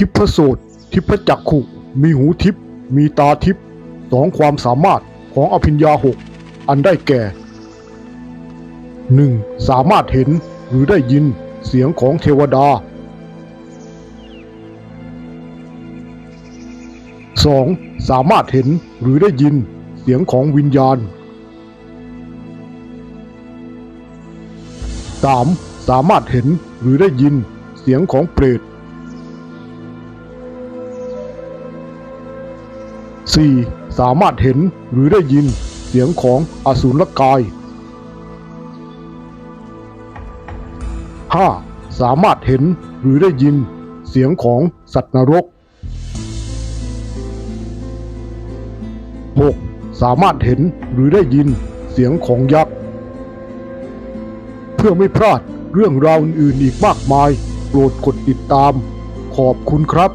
ทิพโสตทิพจักขุ มีหูทิพมีตาทิพสองความสามารถของอภิญญาหกอันได้แก่ 1. สามารถเห็นหรือได้ยินเสียงของเทวดา 2. สามารถเห็นหรือได้ยินเสียงของวิญญาณ 3. สามารถเห็นหรือได้ยินเสียงของเปรต 4. สามารถเห็นหรือได้ยินเสียงของอสูรกาย 5. สามารถเห็นหรือได้ยินเสียงของสัตว์นรก 6. สามารถเห็นหรือได้ยินเสียงของยักษ์ เพื่อไม่พลาดเรื่องราวอื่นๆอีกมากมาย โปรดกดติดตาม ขอบคุณครับ